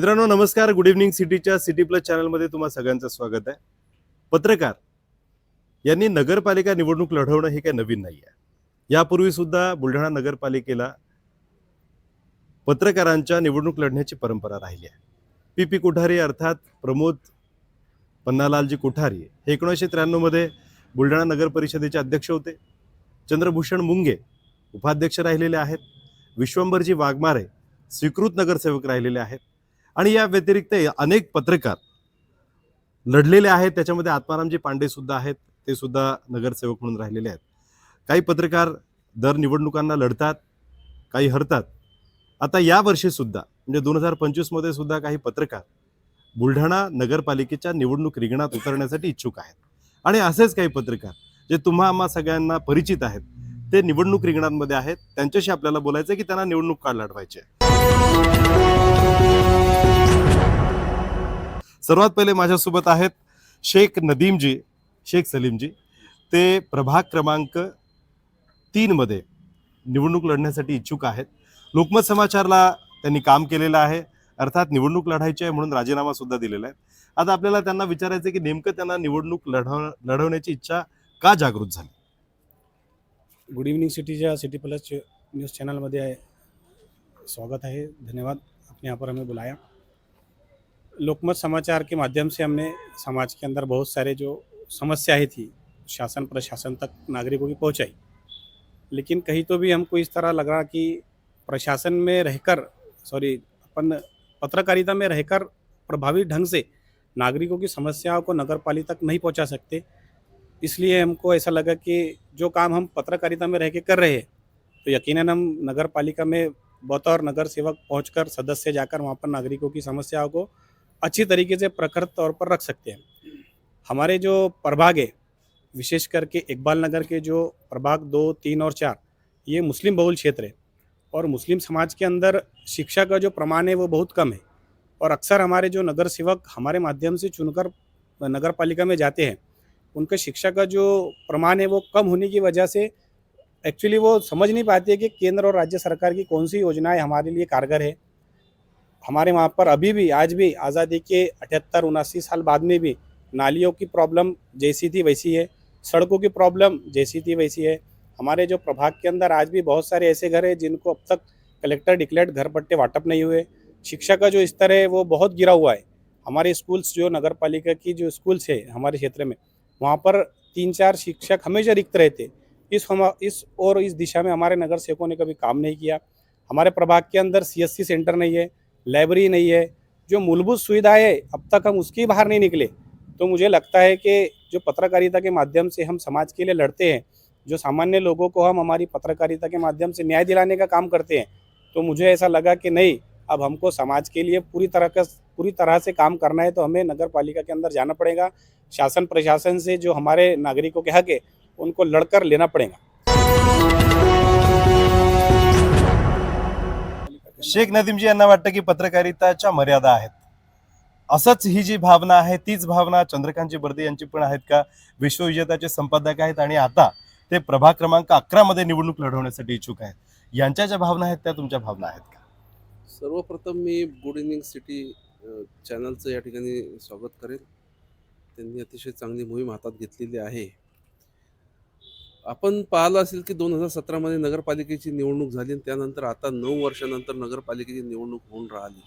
मित्रांनो नमस्कार. Good evening सिटीच्या सिटी प्लस चॅनलमध्ये तुम्हा सगळ्यांचं स्वागत आहे. पत्रकार यांनी नगरपालिका निवडणूक लढवणं हे काही नवीन नाही आहे यापूर्वी सुद्धा बुलढाणा नगरपालिकेला पत्रकारांच्या निवडणूक लढण्याची परंपरा राहिली आहे. पी पी कोठारी अर्थात प्रमोद पन्नालालजी कोठारी हे एकोणीसशे त्र्याण्णवमध्ये बुलढाणा नगर परिषदेचे अध्यक्ष होते. चंद्रभूषण मुंगे उपाध्यक्ष राहिलेले आहेत. विश्वंभरजी वाघमारे स्वीकृत नगरसेवक राहिलेले आहेत. आणि या व्यतिरिक्त अनेक पत्रकार लढलेले आहेत. त्याच्यामध्ये आत्मारामजी पांडे सुद्धा आहेत. ते सुद्धा नगरसेवक म्हणून राहिलेले आहेत. काही पत्रकार दर निवडणुकांना लढतात काही हरतात. आता या वर्षी सुद्धा म्हणजे दोन हजार पंचवीसमध्ये सुद्धा काही पत्रकार बुलढाणा नगरपालिकेच्या निवडणूक रिंगणात उतरण्यासाठी इच्छुक आहेत. आणि असेच काही पत्रकार जे तुम्हा आम्हा सगळ्यांना परिचित आहेत ते निवडणूक रिंगणांमध्ये आहेत. त्यांच्याशी आपल्याला बोलायचं की त्यांना निवडणूक काढ लढवायची सर्वात पहिले माझ्यासोबत आहेत शेख नदीमजी शेख सलीमजी. ते प्रभाग क्रमांक तीनमध्ये निवडणूक लढण्यासाठी इच्छुक आहेत. लोकमत समाचारला त्यांनी काम केलेलं आहे. अर्थात निवडणूक लढायची आहे म्हणून राजीनामा सुद्धा दिलेला आहे. आता आपल्याला त्यांना विचारायचं आहे की नेमकं त्यांना निवडणूक लढव लढवण्याची इच्छा का जागृत झाली? गुड इव्हनिंग सिटीच्या सिटी प्लस न्यूज़ चॅनलमध्ये स्वागत आहे. स्वागत धन्यवाद. आपने यहाँ पर हमें बुलाया. लोकमत समाचार के माध्यम से हमने समाज के अंदर बहुत सारे जो समस्याएँ थी, शासन, प्रशासन तक नागरिकों की पहुंचाई। लेकिन कहीं तो भी हमको इस तरह लगा कि प्रशासन में रहकर सॉरी अपन पत्रकारिता में रहकर प्रभावी ढंग से नागरिकों की समस्याओं को नगर पालिका तक नहीं पहुँचा सकते। इसलिए हमको ऐसा लगा कि जो काम हम पत्रकारिता में रह के कर रहे हैं तो यकीनन हम नगर पालिका में बतौर नगर सेवक पहुँच सदस्य जाकर वहाँ पर नागरिकों की समस्याओं को अच्छी तरीके से प्रखर तौर पर रख सकते हैं। हमारे जो प्रभाग है, विशेष करके इकबाल नगर के जो प्रभाग दो, तीन और चार, ये मुस्लिम बहुल क्षेत्र है और मुस्लिम समाज के अंदर शिक्षा का जो प्रमाण है वो बहुत कम है और अक्सर हमारे जो नगर सेवक हमारे माध्यम से चुनकर नगर पालिका में जाते हैं, उनका शिक्षा का जो प्रमाण है वो कम होने की वजह से एक्चुअली वो समझ नहीं पाते कि केंद्र और राज्य सरकार की कौन सी योजनाएँ हमारे लिए कारगर है। हमारे वहाँ पर अभी भी, आज भी आज़ादी के अठहत्तर, उनासी साल बाद में भी नालियों की प्रॉब्लम जैसी थी वैसी है, सड़कों की प्रॉब्लम जैसी थी वैसी है। हमारे जो प्रभाग के अंदर आज भी बहुत सारे ऐसे घर हैं जिनको अब तक कलेक्टर डिक्लेयर्ड घर पट्टे वाटप नहीं हुए। शिक्षा का जो स्तर है वो बहुत गिरा हुआ है। हमारे स्कूल्स जो नगर पालिका की जो स्कूल्स है हमारे क्षेत्र में, वहाँ पर तीन चार शिक्षक हमेशा रिक्त रहते। इस हम, इस और इस दिशा में हमारे नगर सेवकों ने कभी काम नहीं किया। हमारे प्रभाग के अंदर सीएससी सेंटर नहीं है। लाइब्रेरी नहीं है, जो मूलभूत सुविधाएँ अब तक हम उसकी बाहर नहीं निकले। तो मुझे लगता है कि जो पत्रकारिता के माध्यम से हम समाज के लिए लड़ते हैं, जो सामान्य लोगों को हम हमारी पत्रकारिता के माध्यम से न्याय दिलाने का काम करते हैं तो मुझे ऐसा लगा कि नहीं, अब हमको समाज के लिए पूरी तरह का, पूरी तरह से काम करना है तो हमें नगर पालिका के अंदर जाना पड़ेगा, शासन प्रशासन से जो हमारे नागरिकों के हक है, उनको लड़कर लेना पड़ेगा। शेख नदीमजी यांना वाटतं की पत्रकारिताच्या मर्यादा आहेत. असंच ही जी भावना आहे तीच भावना चंद्रकांतजी बर्दे यांची पण आहेत का? विश्वविजेताचे संपादक आहेत आणि आता ते प्रभाग क्रमांक अकरा मध्ये निवडणूक लढवण्यासाठी इच्छुक आहेत. यांच्या ज्या भावना आहेत त्या तुमच्या भावना आहेत का? सर्वप्रथम मी गुड इव्हनिंग सिटी चॅनलचं या ठिकाणी स्वागत करेन. त्यांनी अतिशय चांगली मोहीम हातात घेतलेली आहे. आपण पाहिलं असेल की दोन हजार सतरामध्ये नगरपालिकेची निवडणूक झाली आणि त्यानंतर आता नऊ वर्षानंतर नगरपालिकेची निवडणूक होऊन राहिली.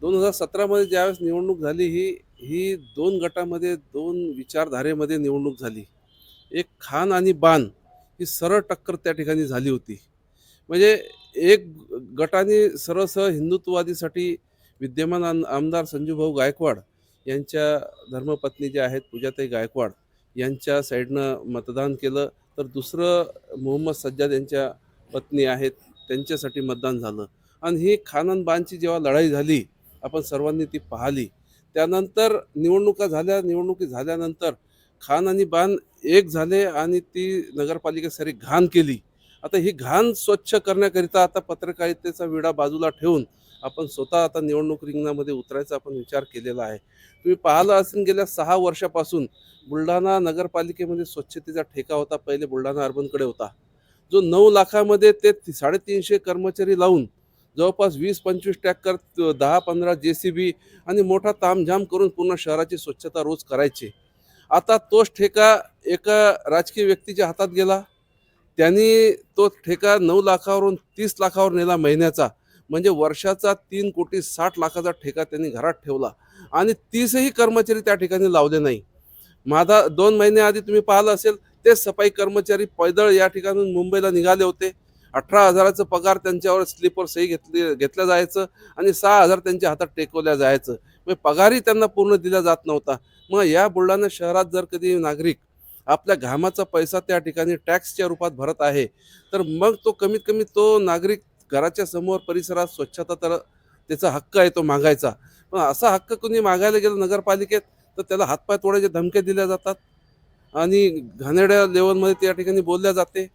दोन हजार सतरामध्ये ज्यावेळेस निवडणूक झाली ही ही दोन गटामध्ये दोन विचारधारेमध्ये निवडणूक झाली. एक खान आणि बाण ही सरळ टक्कर त्या ठिकाणी झाली होती. म्हणजे एक गटाने सरळ सरळ हिंदुत्ववादीसाठी विद्यमान आम- आमदार संजूभाऊ गायकवाड यांच्या धर्मपत्नी ज्या आहेत पूजाताई गायकवाड यांच्या साईडनं मतदान केलं तर दुसरं मोहम्मद सज्जाद यांच्या पत्नी आहेत त्यांच्यासाठी मतदान झालं. आणि ही खानन बानची जेव्हा लढाई झाली आपण सर्वांनी ती पाहिली. त्यानंतर निवडणुका झाल्या निवडणुकी झाल्यानंतर खान आणि बान एक झाले आणि ती नगरपालिकेसाठी घाण केली. आता ही घाण स्वच्छ करण्याकरिता आता पत्रकारितेचा विडा बाजूला ठेवून आपण स्वतः आता निवडणूक रिंगणामध्ये उतरायचा आपण विचार केलेला आहे. तुम्ही पाहिलं असेल गेल्या सहा वर्षापासून बुलढाणा नगरपालिकेमध्ये स्वच्छतेचा ठेका होता पहिले बुलढाणा अर्बनकडे होता. जो नऊ लाखामध्ये ते साडेतीनशे कर्मचारी लावून जवळपास वीस पंचवीस ट्रॅक्टर दहा पंधरा जे सी बी आणि मोठा तामझाम करून पूर्ण शहराची स्वच्छता रोज करायचे. आता तोच ठेका एका राजकीय व्यक्तीच्या हातात गेला. त्यांनी तो ठेका नऊ लाखावरून तीस लाखावर नेला महिन्याचा. म्हणजे वर्षाचा तीन कोटी साठ लाखाचा ठेका त्यांनी घरात ठेवला. आणि तीसही कर्मचारी त्या ठिकाणी लावले नाही. माझा दोन महिन्याआधी तुम्ही पाहिलं असेल ते सफाई कर्मचारी पैदळ या ठिकाणून मुंबईला निघाले होते. अठरा हजाराचं पगार त्यांच्यावर स्लीपर सही घेतली घेतलं जायचं आणि सहा हजार त्यांच्या हातात टेकवल्या जायचं. मग पगारही त्यांना पूर्ण दिला जात नव्हता. मग या बुलढाणा शहरात जर कधी नागरिक आपल्या घामाचा पैसा त्या ठिकाणी टॅक्सच्या रूपात भरत आहे तर मग तो कमीत कमी तो नागरिक घराच्या समोर परिसरात स्वच्छता तर त्याचा हक्क आहे तो मागायचा. पण असा हक्क कोणी मागायला गेलं नगरपालिकेत तर त्याला हातपाय तोडायच्या धमक्या दिल्या जातात. आणि घाणेरड्या लेवलमध्ये त्या ठिकाणी बोलल्या जाते.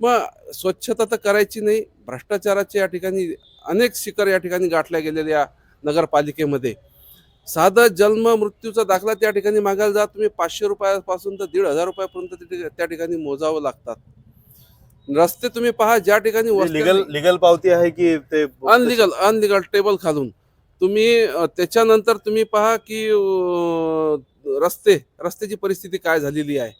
मग स्वच्छता तर करायची नाही भ्रष्टाचाराचे या ठिकाणी अनेक शिखर या ठिकाणी गाठल्या गेलेल्या नगरपालिकेमध्ये. साधं जन्म मृत्यूचा दाखला त्या ठिकाणी मागायला जा तुम्ही पाचशे रुपयापासून तर दीड हजार रुपयापर्यंत त्या ठिकाणी मोजावं लागतात. रस्ते तुम्ही पहा ज्या ठिकाणी वस्त्या लिगल नाही- लिगल पावती आहे की ते अनलिगल अनलिगल टेबल खालून. तुम्ही अ, त्याच्यानंतर तुम्ही पहा की अ, रस्ते रस्त्याची परिस्थिती काय झालेली आहे.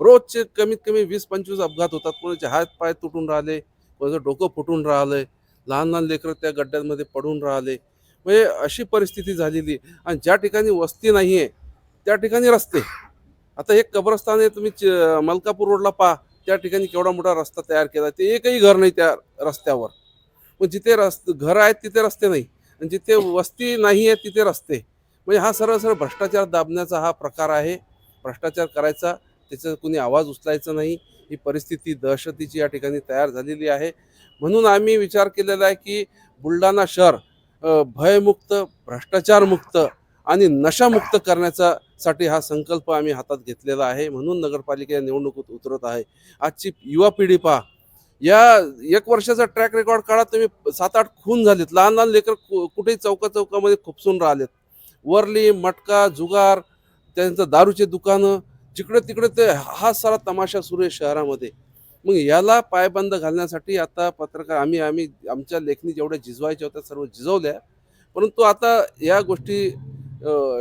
रोजचे कमीत कमी वीस पंचवीस अपघात होतात. कोणाचे हात पाय तुटून राहिले कोणाचं डोकं फुटून राहिलंय लहान लहान लेकरं त्या गड्ड्यांमध्ये पडून राहिले. म्हणजे अशी परिस्थिती झालेली. आणि ज्या ठिकाणी वस्ती नाही आहे त्या ठिकाणी रस्ते. आता एक कब्रस्तान आहे तुम्ही च- मलकापूर रोडला पहा. त्या ठिकाणी केवढा मोठा रस्ता तयार केला ते एकही घर नाही त्या रस्त्यावर. मग जिथे रस्त घर आहेत तिथे रस्ते नाही. आणि जिथे वस्ती नाही आहे तिथे रस्ते. म्हणजे हा सरळ सरळ भ्रष्टाचार दाबण्याचा हा प्रकार आहे. भ्रष्टाचार करायचा त्याचा कुणी आवाज उचलायचा नाही. ही परिस्थिती दहशतीची या ठिकाणी तयार झालेली आहे. म्हणून आम्ही विचार केलेला आहे की बुलढाणा शहर भयमुक्त भ्रष्टाचारमुक्त आणि नशामुक्त करण्याचा साठी हा संकल्प आम्ही हातात घेतलेला आहे. म्हणून नगरपालिका निवडणुकीत उतरत आहे. आजची युवा पिढी पहा. या एक वर्षाचा ट्रॅक रेकॉर्ड काढा तुम्ही सात आठ खून झालेत. लहान लहान लेकर कु- कुठेही चौका चौकामध्ये खुपसून राहिलेत. वरली मटका जुगार त्यांचं दारूचे दुकानं जिकडे तिकडे ते हा सारा तमाशा सुरू आहे शहरामध्ये. मग याला पायबंद घालण्यासाठी आता पत्रकार आम्ही आम्ही आमच्या लेखणी जेवढ्या झिजवायच्या होत्या सर्व झिजवल्या. परंतु आता या गोष्टी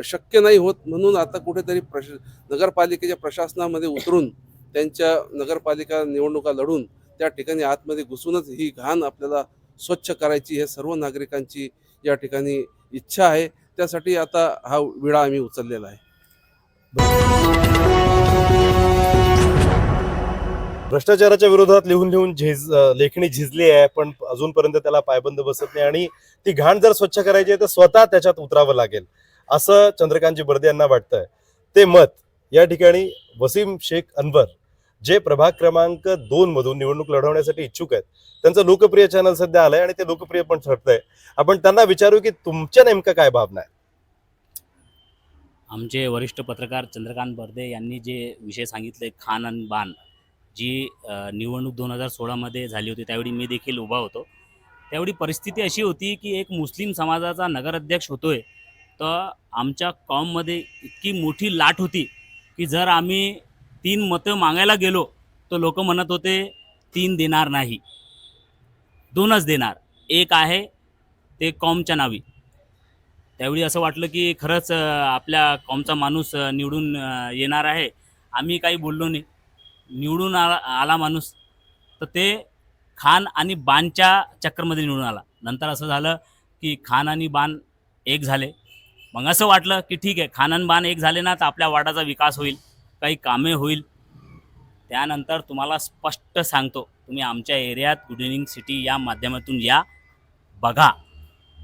शक्य नाही होत म्हणून आता कुठेतरी प्रश नगरपालिकेच्या प्रशासनामध्ये उतरून त्यांच्या नगरपालिका निवडणुका लढून त्या ठिकाणी आतमध्ये घुसूनच ही घाण आपल्याला स्वच्छ करायची हे सर्व नागरिकांची या ठिकाणी इच्छा आहे. त्यासाठी आता हा विडा आम्ही उचललेला आहे. भ्रष्टाचाराच्या विरोधात लिहून लिहून झिज लेखणी झिजली आहे पण अजूनपर्यंत त्याला पायबंद बसत नाही. आणि ती घाण जर स्वच्छ करायची आहे तर स्वतः त्याच्यात उतरावं लागेल. असं चंद्रकांतजी बर्दे यांना वाटतंय. ते मत या ठिकाणी वसीम शेख अनवर जे प्रभाग क्रमांक दोन मधून निवडणूक लढवण्यासाठी इच्छुक आहेत त्यांचं लोकप्रिय चॅनल सध्या आलंय आणि ते लोकप्रिय पण ठरतंय. आपण त्यांना विचारू की तुमच्या नेमक्या काय भावना आहे आमचे वरिष्ठ पत्रकार चंद्रकांत बर्दे यांनी जे विषय सांगितले खान आणि बाण जी निवडणूक दोन हजार सोळामध्ये झाली होती त्यावेळी मी देखील उभा होतो. त्यावेळी परिस्थिती अशी होती की एक मुस्लिम समाजाचा नगराध्यक्ष होतोय तर आमच्या कॉममध्ये इतकी मोठी लाट होती की जर आम्ही तीन मतं मागायला गेलो तर लोक म्हणत होते तीन देणार नाही. दोनच देणार. एक आहे ते कॉमच्या नावी. त्यावेळी असं वाटलं की खरंच आपल्या कॉमचा माणूस निवडून येणार आहे. आम्ही काही बोललो नाही. निवडून आला आला माणूस तर ते खान आणि बाणच्या चक्करमध्ये निवडून आला. नंतर असं झालं की खान आणि बाण एक झाले. मग असं वाटलं की ठीक आहे खाननबान एक झाले ना तर आपल्या वाडाचा विकास होईल काही कामे होईल. त्यानंतर तुम्हाला स्पष्ट सांगतो तुम्ही आमच्या एरियात गुड इव्हनिंग सिटी या माध्यमातून या बघा.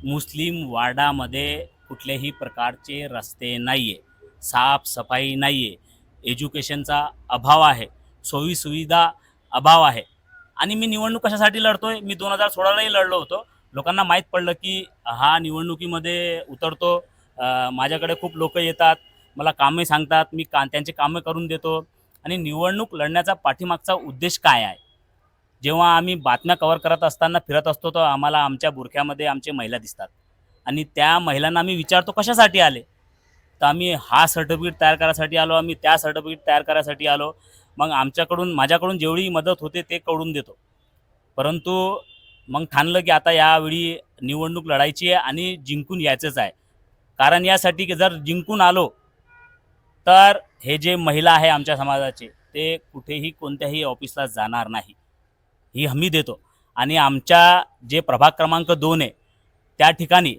मुस्लिम वार्डामध्ये कुठल्याही प्रकारचे रस्ते नाही आहे साफसफाई नाही आहे एज्युकेशनचा अभाव आहे सोयीसुविधा अभाव आहे. आणि मी निवडणूक कशासाठी लढतोय? मी दोन हजार सोळालाही लढलो होतो. लोकांना माहीत पडलं की हा निवडणुकीमध्ये उतरतो माझ्याकडे खूप लोक येतात मला कामे सांगतात मी का त्यांचे कामे करून देतो. आणि निवडणूक लढण्याचा पाठीमागचा उद्देश काय आहे? जेव्हा आम्ही बातम्या कव्हर करत असताना फिरत असतो तर आम्हाला आमच्या बुरख्यामध्ये आमचे महिला दिसतात. आणि त्या महिलांना आम्ही विचारतो कशासाठी आले? तर आम्ही हा सर्टिफिकेट तयार करायसाठी आलो आम्ही त्या सर्टिफिकेट तयार करायसाठी आलो. मग आमच्याकडून माझ्याकडून जेवढी मदत होते ते कळून देतो. परंतु मग ठाणलं की आता यावेळी निवडणूक लढायची आहे आणि जिंकून यायचंच आहे. कारण यासाठी की जर जिंकून आलो तर हे जे महिला आहे आमच्या समाजाचे ते कुठेही कोणत्याही ऑफिसला जाणार नाही. ही हमी देतो. आणि आमच्या जे प्रभाग क्रमांक दोन आहे त्या ठिकाणी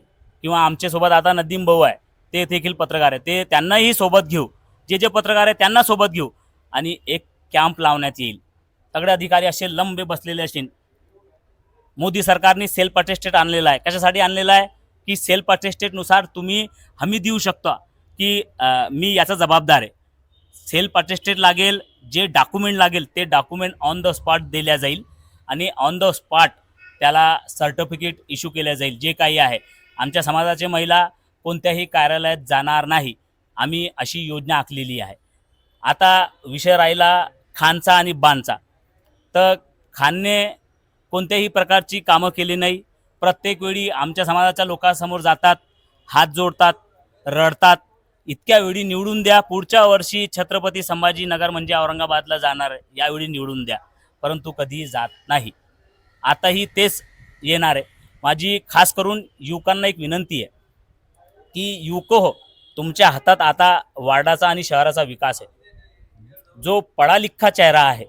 किंवा आमच्यासोबत आता नदीम भाऊ आहे ते देखील पत्रकार आहे. ते त्यांनाही सोबत घेऊ. जे जे पत्रकार आहे त्यांना सोबत घेऊ. आणि एक कॅम्प लावण्यात येईल. सगळे अधिकारी असे लंबे बसलेले असेल मोदी सरकारने सेल्फ अटेस्टेड आणलेला आहे. कशासाठी आणलेला आहे? की सेल्फ अटेस्टेडनुसार तुम्ही हमी देऊ शकता की मी याचा जबाबदार आहे. सेल्फ अटेस्टेड लागेल जे डॉक्युमेंट लागेल ते डॉक्युमेंट ऑन द स्पॉट दिल्या जाईल आणि ऑन द स्पॉट त्याला सर्टिफिकेट इश्यू केल्या जाईल जे काही आहे. आमच्या समाजाचे महिला कोणत्याही कार्यालयात जाणार नाही. आम्ही अशी योजना आखलेली आहे. आता विषय राहिला खानचा आणि बाणचा. तर खानने कोणत्याही प्रकारची कामं केली नाही. प्रत्येक वेळी आमच्या समाजाच्या लोकांसमोर जातात हात जोडतात रडतात. इतक्या वेळी निवडून द्या. पुढच्या वर्षी छत्रपती संभाजीनगर म्हणजे औरंगाबादला जाणार यावेळी निवडून द्या. परंतु कधीही जात नाही. आताही तेच येणार आहे. माझी खास करून युवकांना एक विनंती आहे की युवक हो तुमच्या हातात आता वार्डाचा आणि शहराचा विकास आहे. जो पडालिखा चेहरा आहे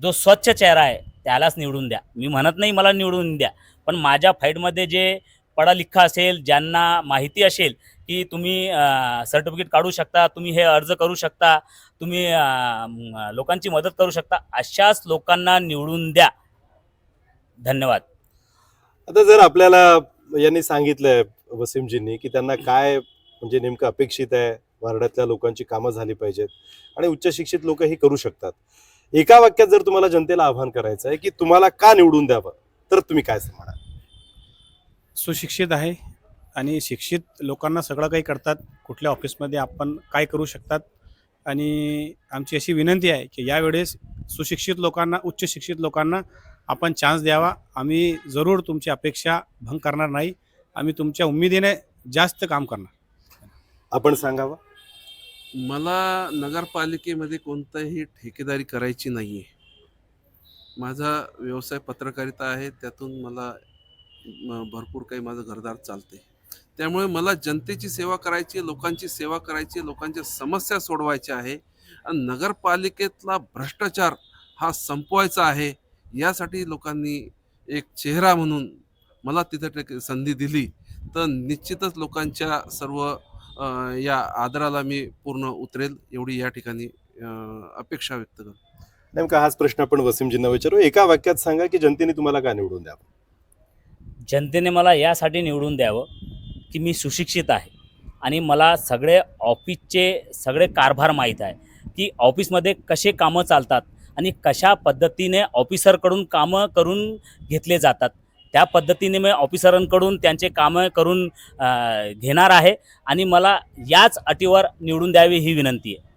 जो स्वच्छ चेहरा आहे त्यालाच निवडून द्या. मी म्हणत नाही मला निवडून द्या. पण माझ्या फाईटमध्ये जे पडालिखा असेल ज्यांना माहिती असेल की तुम्ही सर्टिफिकेट काढू शकता तुम्ही हे अर्ज करू शकता तुम्ही लोकांची मदत करू शकता अशाच लोकांना निवडून द्या. धन्यवाद. आता जर आपल्याला यांनी सांगितलंय वसीमजींनी की त्यांना काय म्हणजे नेमकं अपेक्षित आहे वार्डातल्या लोकांची कामं झाली पाहिजेत आणि उच्च शिक्षित लोक ही करू शकतात. एका वाक्यात जर तुम्हाला जनतेला आव्हान करायचं आहे की तुम्हाला का निवडून द्यावं? तर तुम्ही काय म्हणाल? सुशिक्षित आहे आणि शिक्षित लोकांना सगळं काही करतात. कुठल्या ऑफिसमध्ये आपण काय करू शकतात? आणि आमची अशी विनंती आहे की यावेळेस सुशिक्षित लोकांना उच्च शिक्षित लोकांना आपण चान्स द्यावा. आम्ही जरूर तुमची अपेक्षा भंग करणार नाही. आम्ही तुमच्या उमेदीने जास्त काम करणार. आपण सांगावं? मला नगरपालिकेमध्ये कोणताही ठेकेदारी करायची नाही आहे माझा व्यवसाय पत्रकारिता आहे त्यातून मला भरपूर काही माझं घरदार चालते. त्यामुळे मला जनतेची सेवा करायची लोकांची सेवा करायची लोकांच्या समस्या सोडवायच्या आहे आणि नगरपालिकेतला भ्रष्टाचार हा संपवायचा आहे यासाठी लोकांनी एक चेहरा म्हणून मला तिथं टेक- संधी दिली. तर निश्चितच लोकांच्या सर्व या आदराला मी पूर्ण उतरेल एवढी या ठिकाणी अपेक्षा व्यक्त करतो. नेमका हाच प्रश्न आपण वसीमजींना विचारू. एका वाक्यात सांगा की जनतेने तुम्हाला का निवडून द्यावं? जनतेने मला यासाठी निवडून द्यावं की मी सुशिक्षित आहे. आणि मला सगळे ऑफिसचे सगळे कारभार माहीत आहे की ऑफिसमध्ये कसे कामं चालतात आणि कशा पद्धतीने ऑफिसरकडून कामं करून घेतले जातात. त्या पद्धतीने मी ऑफिसरांकडून त्यांचे कामं करून अ, घेणार आहे आणि मला याच अटीवर निवडून द्यावी ही विनंती आहे.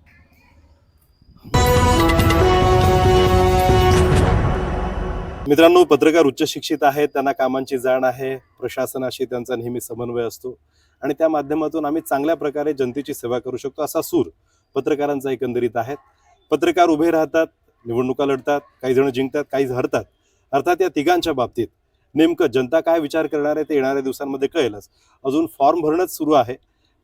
मित्रांनो पत्रकार उच्च शिक्षित आहेत त्यांना कामांची जाण आहे प्रशासनाशी त्यांचा नेहमी समन्वय असतो आणि त्या माध्यमातून आम्ही चांगल्या प्रकारे जनतेची सेवा करू शकतो असा सूर पत्रकारांचा एकंदरीत आहे. पत्रकार उभे राहतात निवडणुका लढतात काही जण जिंकतात काही हरतात. अर्थात या तिघांच्या बाबतीत नेमकं जनता काय विचार करणार आहे ते येणाऱ्या दिवसांमध्ये कळेलच. अजून फॉर्म भरणंच सुरू आहे.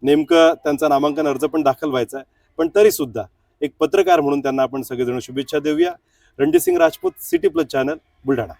नेमकं त्यांचा नामांकन अर्ज पण दाखल व्हायचा आहे पण तरी सुद्धा एक पत्रकार म्हणून त्यांना आपण सगळेजण शुभेच्छा देऊया. Ranjit Singh Rajput city plus channel. Buldhana